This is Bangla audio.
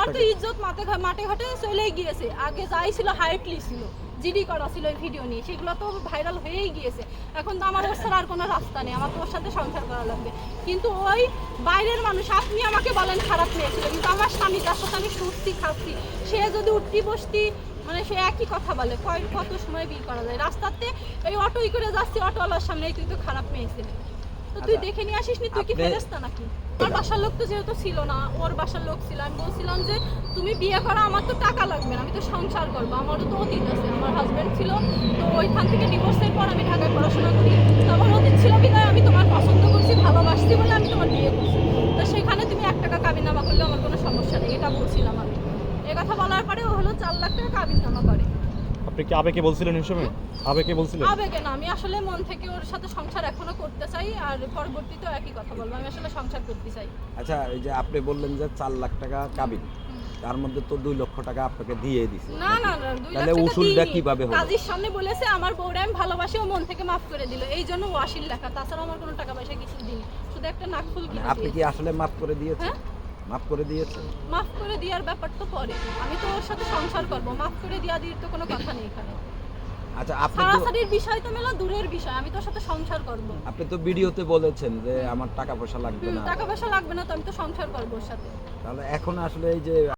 আমার তো ইজ্জত মাঠে মাঠে ঘাটে চলে গিয়েছে। আগে যাই ছিল হাইটলি ছিল। জিডি করা ছিল ওই ভিডিও নিয়ে। সেগুলো তো ভাইরাল হয়েই গিয়েছে। এখন তো আমার ওর ছাড়া আর কোনো রাস্তা নেই। আমার তো ওর সাথে সংসার করা লাগবে। কিন্তু ওই বাইরের মানুষ আপনি আমাকে বলেন খারাপ মেয়েছিল কিন্তু আমার স্বামী যার সাথে আমি সুস্থি খাচ্ছি সে যদি উঠতি বসতি মানে সে একই কথা বলে। কয় কত সময় বিল করা যায়? রাস্তাতে এই অটোই করে যাচ্ছি অটোওয়ালার সামনে তুই তো খারাপ মেয়ে ছিলি। তো তুই আচ্ছা, দেখে নিয়ে আসিস নি তুই কি ফেরেস্তা নাকি? আমার বাসার লোক তো যেহেতু ছিল না ওর বাসার লোক ছিল। আমি বলছিলাম যে তুমি বিয়ে করো আমার তো টাকা লাগবে না আমি তো সংসার করব আমারও তো অতীত আছে আমার হাজবেন্ড ছিল তো ওইখান থেকে ডিভোর্সের পর আমি ঢাকায় পড়াশোনা করি। তো আমার অতীত ছিল বিধায় আমি তোমার পছন্দ করছি ভালোবাসছি বলে আমি তোমার বিয়ে করছি। তো সেখানে তুমি এক টাকা কাবিনামা করলে আমার কোনো সমস্যা নেই এটা বলছিলাম আমি। এ কথা বলার পরে ও হলো চার লাখ টাকা কাবিনামা করে। আপনি কি আবেগে বলছিলেন সময়? আবেগে বলছিলেন? আবেগে না আমি আসলে মন থেকে ওর সাথে সংসার এখনও করতে চাই আর পরবর্তীতেও একই কথা বলব আমি আসলে সংসার করতে চাই। আচ্ছা এই যে আপনি বললেন যে চার লাখ টাকা কাবিন তার মধ্যে তো দুই লক্ষ টাকা আপনাকে দিয়ে দিছে। না না না দুই লাখ তাহলে টাকা উসুলটা কীভাবে হলো? কাজীর সামনে বলেছে আমার বউরে আমি ভালোবাসি ও মন থেকে মাফ করে দিল। এই জন্য ওয়াসির লেখা তাছাড়া আমার কোনো টাকা পয়সা কিছু দিন শুধু একটা নাকফুল মানে কিনে আপনি কি আসলে মাফ করে দিয়েছেন? হ্যাঁ? মাফ করে দিয়েছেন? মাফ করে দেওয়ার ব্যাপার তো পরে। সাথে সংসার করব। মাফ করে দিয়া দিয়ে তো কোনো কথা নেই এখানে। আচ্ছা আপনি তো সারাসারির বিষয় তো মেলা দূরের বিষয় আমি তোর সাথে সংসার করব। আপনি তো ভিডিওতে বলেছেন যে আমার টাকা পয়সা লাগবে না। টাকা পয়সা লাগবে না তো আমি তো সংসার করব ওর সাথে। তাহলে এখন আসলে এই যে